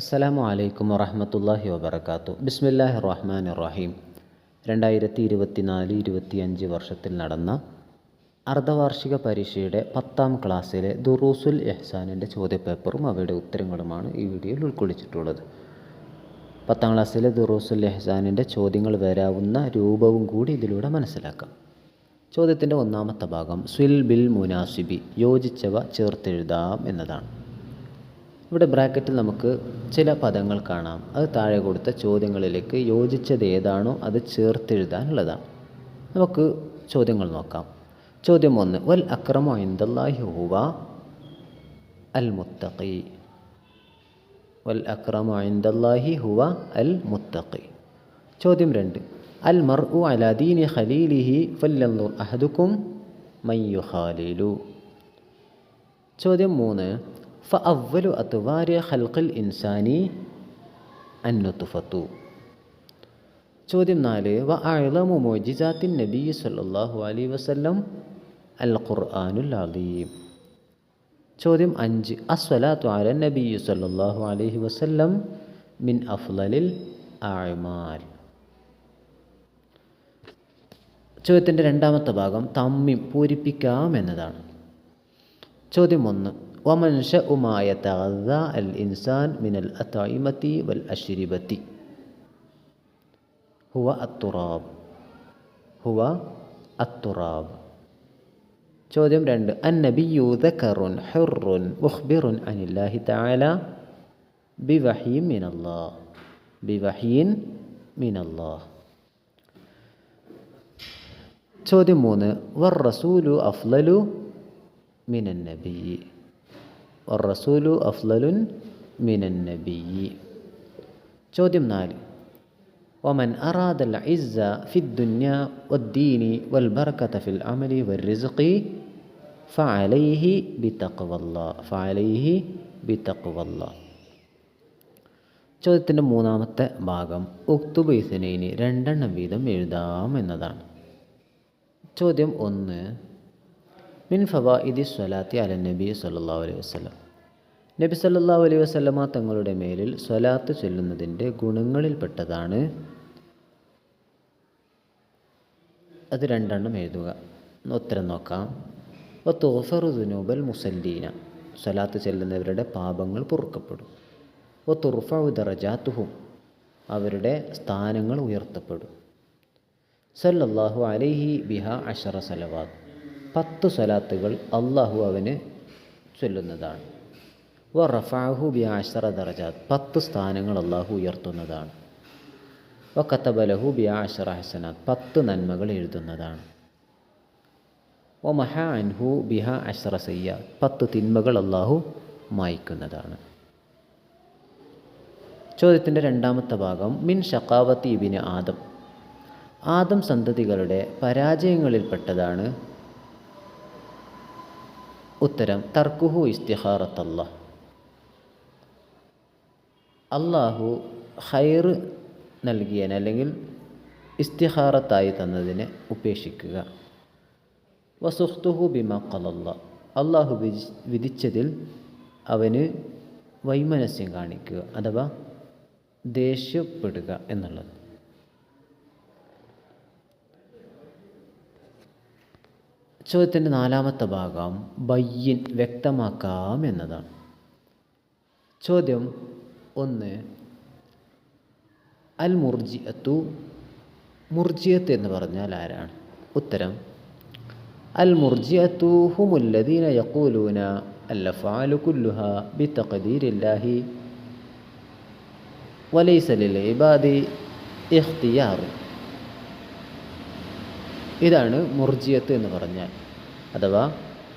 അസ്സലാമു അലൈക്കും വറഹമത്തല്ലാഹി വബർക്കാത്തു ബിസ്മില്ലാഹി റഹ്മാൻ റഹീം രണ്ടായിരത്തി ഇരുപത്തിനാല് ഇരുപത്തിയഞ്ച് വർഷത്തിൽ നടന്ന അർദ്ധവാർഷിക പരീക്ഷയുടെ പത്താം ക്ലാസ്സിലെ ദുറൂസുൽ എഹ്സാനിന്റെ ചോദ്യപേപ്പറും അവയുടെ ഉത്തരങ്ങളുമാണ് ഈ വീഡിയോയിൽ ഉൾക്കൊള്ളിച്ചിട്ടുള്ളത്. പത്താം ക്ലാസ്സിലെ ദുറൂസുൽ എഹ്സാനിന്റെ ചോദ്യങ്ങൾ വരാവുന്ന രൂപവും കൂടി ഇതിലൂടെ മനസ്സിലാക്കാം. ചോദ്യത്തിന്റെ ഒന്നാമത്തെ ഭാഗം സ്വിൽ ബിൽ മുനാസിബി യോജിച്ചവ ചേർത്തെഴുതാം എന്നതാണ്. ഇവിടെ ബ്രാക്കറ്റിൽ നമുക്ക് ചില പദങ്ങൾ കാണാം. അത് താഴെ കൊടുത്ത ചോദ്യങ്ങളിലേക്ക് യോജിച്ചത് ഏതാണോ അത് ചേർത്തെഴുതാനുള്ളതാണ്. നമുക്ക് ചോദ്യങ്ങൾ നോക്കാം. ചോദ്യം ഒന്ന് വൽ അക്രമോ ഇന്ദല്ലാഹി ഹുവ അൽ മുത്തഖി. വൽ അക്രമോ ഇന്ദല്ലാഹി ഹുവ അൽ മുത്തഖി. ചോദ്യം രണ്ട് അൽ മർ ഉ ദീനി ഖലീലിഹി ഫല്ലൻദുർ അഹദുക്കും മയ്യു ഖാലിലു ചോദ്യം മൂന്ന് ഫ അത്വാരി അത്തുവാര്യ ഹൽഖൽ ഇൻസാനി അന്നുത്തുഫത്തു ചോദ്യം നാല് വ അഴലമു മോജിജാത്തിൻ നബി സല്ലാഹു അലൈ വസ്ലം അൽ ഖുർആാനുൽ അലീം ചോദ്യം അഞ്ച് അസ്വലാത്തു അല നബി സല്ലാഹു അലൈഹി വസല്ലം മിൻ അഫ്ലലിൽ ആഴ്മാൽ ചോദ്യത്തിന്റെ രണ്ടാമത്തെ ഭാഗം തമ്മിം പൂരിപ്പിക്കാം എന്നതാണ്. ചോദ്യം ഒന്ന് ومنشأ ما يتغذى الإنسان من الأطعمة والأشربة هو التراب هو التراب ചോദ്യം രണ്ട് അന്നബിയു ദക്കറുൻ ഹുറുൻ മുഖ്ബിറുൻ അനില്ലാഹി തആല ബിവഹീൻ മിനല്ലാഹ് ബിവഹീൻ മിനല്ലാഹ് ചോദ്യം മൂന്ന് വർ റസൂലു അഫ്ലലു മിനൻ നബി റസൂലു അഫ്ലലുൻ മിനൻ നബി ചോദ്യം നാല്. ഒമൻ അറാദൽ ഇസ്സ ഫിദ്ദുന്യ വദ്ദീനി വൽ ബർക്കത ഫിൽ അമലി വൽ റിസ്ഖി ഫഅലൈഹി ബിതഖ്വല്ല ഫഅലൈഹി ബിതഖ്വല്ല ചോദ്യത്തിന്റെ മൂന്നാമത്തെ ഭാഗം ഉക്തുബ് രണ്ടെണ്ണം വീതം എഴുതാം എന്നതാണ്. ചോദ്യം ഒന്ന്. മിൻ ഫവായിദി സ്വലാത്തി അല നബി സല്ലാ അലൈഹി വസ്ലം നബി സല്ലാ അലൈഹി വസ്ലമ തങ്ങളുടെ മേലിൽ സ്വലാത്ത് ചൊല്ലുന്നതിന്റെ ഗുണങ്ങളിൽപ്പെട്ടതാണ് അത് രണ്ടെണ്ണം എഴുതുക. ഉത്തരം നോക്കാം. ഒത്തോഫറു തോഫറു ദുനൂബൽ മുസല്ലീന. സ്വലാത്ത് ചെല്ലുന്നവരുടെ പാപങ്ങൾ പൊറുക്കപ്പെടും. ഒ തുർഫു ദറജാത്തുഹും. അവരുടെ സ്ഥാനങ്ങൾ ഉയർത്തപ്പെടും. സല്ലല്ലാഹു അലൈഹി ബിഹ അഷറ സലവാത്ത്. പത്ത് സ്വലാത്തുകൾ അള്ളാഹു അവന് ചൊല്ലുന്നതാണ്. വ റഫാഹു ബി ആശ്ര ദർജാത്ത്. പത്ത് സ്ഥാനങ്ങൾ അള്ളാഹു ഉയർത്തുന്നതാണ്. വ കത്തബലഹു ബി ആശ്ര ഹസനാത്ത്. പത്ത് നന്മകൾ എഴുതുന്നതാണ്. ഒ മഹ അൻഹു ബിഹ അശ്ര സയ്യ. പത്ത് തിന്മകൾ അള്ളാഹു മായ്ക്കുന്നതാണ്. ചോദ്യത്തിന്റെ രണ്ടാമത്തെ ഭാഗം മിൻ ഷക്കാവത്തി ഇബിന് ആദം. ആദം സന്തതികളുടെ പരാജയങ്ങളിൽപ്പെട്ടതാണ് ഉത്തരം തർക്കുഹു ഇസ്തിഹാറത്തല്ല അള്ളാഹു ഹൈർ നൽകിയന് അല്ലെങ്കിൽ ഇസ്തിഹാറത്തായി തന്നതിനെ ഉപേക്ഷിക്കുക. വസുഹ്തുഹു ബിമ കലല്ല അള്ളാഹു വിധി വിധിച്ചതിൽ അവന് വൈമനസ്യം കാണിക്കുക അഥവാ ദേഷ്യപ്പെടുക എന്നുള്ളത്. ചോദ്യത്തിന്റെ നാലാമത്തെ ഭാഗം ബയ്യൻ വ്യക്തമാക്കാം എന്നതാണ്. ചോദ്യം ഒന്ന് അൽ മുർജിയത്തു മുർജിയത്ത് എന്ന് പറഞ്ഞാൽ ആരാണ്? ഉത്തരം അൽ മുർജിയത്തു ഹുമുല്ലദീന യക്കൂലൂന അല്ലഫാലു കുല്ലുഹ ബി തഖദീരില്ലാഹി വലൈസലിൽ ഇബാദി ഇഖ്തിയാറ് ഇതാണ് മുർജിയത്ത് എന്ന് പറഞ്ഞാൽ. അഥവാ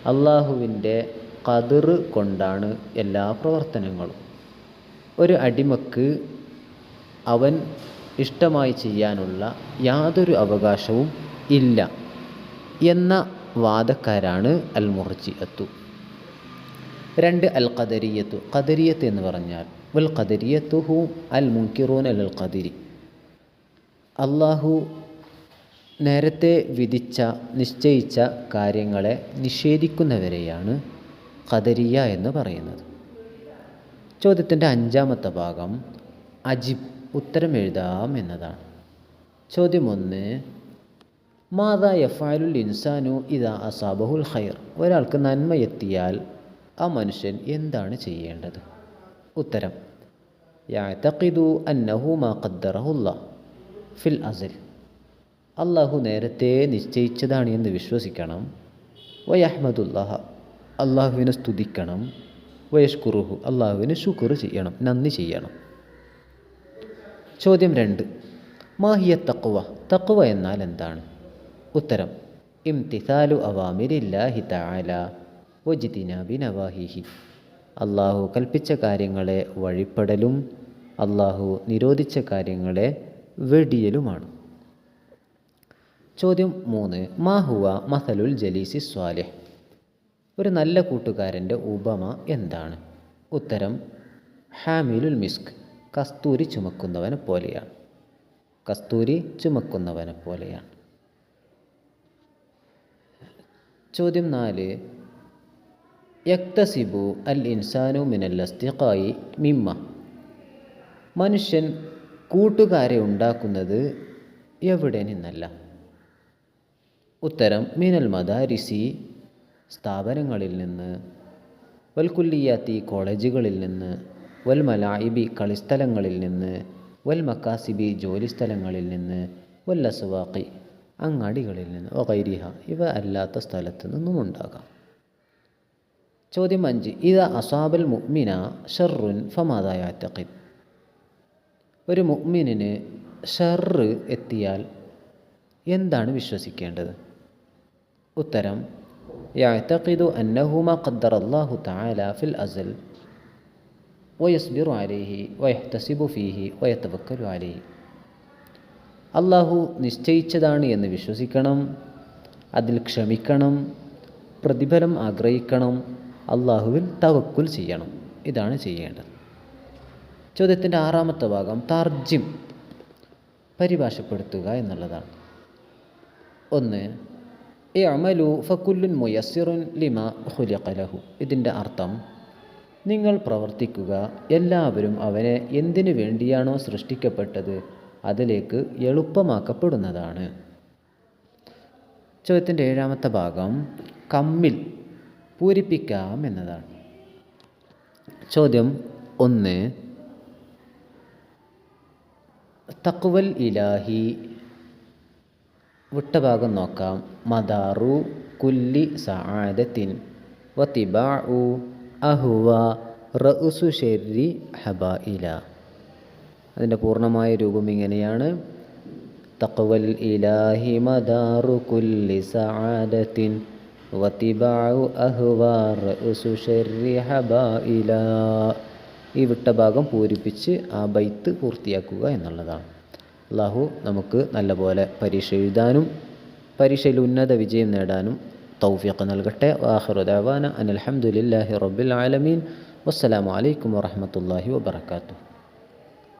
അള്ളാഹുവിന്റെ കതിർ കൊണ്ടാണ് എല്ലാ പ്രവർത്തനങ്ങളും. ഒരു അടിമക്ക് അവൻ ഇഷ്ടമായി ചെയ്യാനുള്ള യാതൊരു അവകാശവും ഇല്ല എന്ന വാദക്കാരാണ് അൽ മുർജിയത്തു രണ്ട് അൽ ഖദരിയത്തു ഖദരിയത്ത് എന്ന് പറഞ്ഞാൽ വൽ ഖദരിയത്തുഹു അൽ മുൻകിറൂൻ അൽ ഖദിരി അള്ളാഹു നേരത്തെ വിധിച്ച നിശ്ചയിച്ച കാര്യങ്ങളെ നിഷേധിക്കുന്നവരെയാണ് ഖദരിയ എന്ന് പറയുന്നത്. ചോദ്യത്തിന്റെ അഞ്ചാമത്തെ ഭാഗം അജിബ് ഉത്തരം എഴുതാം എന്നതാണ്. ചോദ്യം ഒന്ന് മാതാ യഫാലുൽ ഇൻസാനു ഇതാ അസാബഹുൽ ഖൈർ? ഒരാൾക്ക് നന്മ എത്തിയാൽ ആ മനുഷ്യൻ എന്താണ് ചെയ്യേണ്ടത്? ഉത്തരം യാതഖിദു അന്നഹു മാ ഖദ്ദറഹുല്ല ഫിൽ അസൽ അള്ളാഹു നേരത്തെ നിശ്ചയിച്ചതാണ് എന്ന് വിശ്വസിക്കണം. വയഹ്മദുല്ലാഹ അള്ളാഹുവിനെ സ്തുതിക്കണം. വയഷ്കുറുഹു അള്ളാഹുവിന് ശുക്ർ ചെയ്യണം നന്ദി ചെയ്യണം. ചോദ്യം രണ്ട്. മാഹിയ തക്കുവ തക്കുവ എന്നാൽ എന്താണ്? ഉത്തരം ഇംതിസാലു അവാമിരില്ലാഹി തആല വജിതിനാബി നവാഹിഹി അള്ളാഹു കൽപ്പിച്ച കാര്യങ്ങളെ വഴിപ്പെടലും അള്ളാഹു നിരോധിച്ച കാര്യങ്ങളെ വെടിയലുമാണ്. ചോദ്യം മൂന്ന്. മാഹുവ മസലുൽ ജലീസി സ്വാലിഹ്. ഒരു നല്ല കൂട്ടുകാരന്റെ ഉപമ എന്താണ്? ഉത്തരം ഹാമിലുൽ മിസ്ക് കസ്തൂരി ചുമക്കുന്നവനെ പോലെയാണ്. കസ്തൂരി ചുമക്കുന്നവനെ പോലെയാണ്. ചോദ്യം നാല്. യക്തസിബു അൽ ഇൻസാനു മിനൽ അസ്തിഖായി മിമ്മ. മനുഷ്യൻ കൂട്ടുകാരെ ഉണ്ടാക്കുന്നത് എവിടെ നിന്നല്ല? ഉത്തരം മീനൽ മദാരിസി സ്ഥാപനങ്ങളിൽ നിന്ന് വൽക്കുല്ലിയാത്തി കോളേജുകളിൽ നിന്ന് വൽ മലായിബി കളിസ്ഥലങ്ങളിൽ നിന്ന് വൽ മക്കാസിബി ജോലിസ്ഥലങ്ങളിൽ നിന്ന് വൽ അങ്ങാടികളിൽ നിന്ന് ഒകൈരിഹ ഇവ അല്ലാത്ത സ്ഥലത്ത് നിന്നും ഉണ്ടാകാം. ചോദ്യം അഞ്ച്. ഇത് അസാബൽ മുഅ്മിന ഷർറുൻ ഫമാദായാത്തഖിദ് ഒരു മുഅ്മിനിന് ഷർറ് എത്തിയാൽ എന്താണ് വിശ്വസിക്കേണ്ടത്? ഉത്തരം യാത്തഖിദു അന്നഹുമ ഖദ്ദർ അള്ളാഹു തആല ഫിൽ അസൽ വയസ്ബിറു അലൈഹി വയഹ്തസിബു ഫീഹി വയത്തവക്കലു അലൈഹി അള്ളാഹു നിശ്ചയിച്ചതാണ് എന്ന് വിശ്വസിക്കണം അതിൽ ക്ഷമിക്കണം പ്രതിഫലം ആഗ്രഹിക്കണം അള്ളാഹുവിൽ തവക്കുൽ ചെയ്യണം ഇതാണ് ചെയ്യേണ്ടത്. ചോദ്യത്തിന്റെ ആറാമത്തെ ഭാഗം താർജിം പരിഭാഷപ്പെടുത്തുക എന്നുള്ളതാണ്. ഒന്ന് എ അമലു ഫക്കുല്ലുൻ ലിമ ഹുലിഖലഹു ഇതിന്റെ അർത്ഥം നിങ്ങൾ പ്രവർത്തിക്കുക എല്ലാവരും അവനെ എന്തിനു വേണ്ടിയാണോ സൃഷ്ടിക്കപ്പെട്ടത് അതിലേക്ക് എളുപ്പമാക്കപ്പെടുന്നതാണ്. ചോദ്യത്തിന്റെ ഏഴാമത്തെ ഭാഗം കമ്മിൽ പൂരിപ്പിക്കാം എന്നതാണ്. ചോദ്യം ഒന്ന് തക്വൽ ഇലാഹി വിട്ട ഭാഗം നോക്കാം. മദാറു കുല്ലി സആദത്തിൻ വത്തിബാഉ അഹുവ റഉസു ഷെരി ഹബായില അതിന്റെ പൂർണമായ രൂപം ഇങ്ങനെയാണ്. തക്വൽ ഇലാഹി മദാറു കുല്ലി സആദത്തിൻ വതിബാഉ അഹുവ റഉസു ഷെരി ഹബായില ഈ വിട്ട ഭാഗം പൂരിപ്പിച്ച് ആ ബൈത്ത് പൂർത്തിയാക്കുക എന്നുള്ളതാണ്. അള്ളാഹു നമുക്ക് നല്ലപോലെ പരീക്ഷ എഴുതാനും പരീക്ഷയിൽ ഉന്നത വിജയം നേടാനും തൗഫീഖ് നൽകട്ടെ. വാഹിറു ദഅവാന അനിൽ ഹംദുലില്ലാഹി റബ്ബിൽ ആലമീൻ. വസ്സലാമലൈക്കും വറഹ്മത്തുള്ളാഹി വബറകാതുഹു.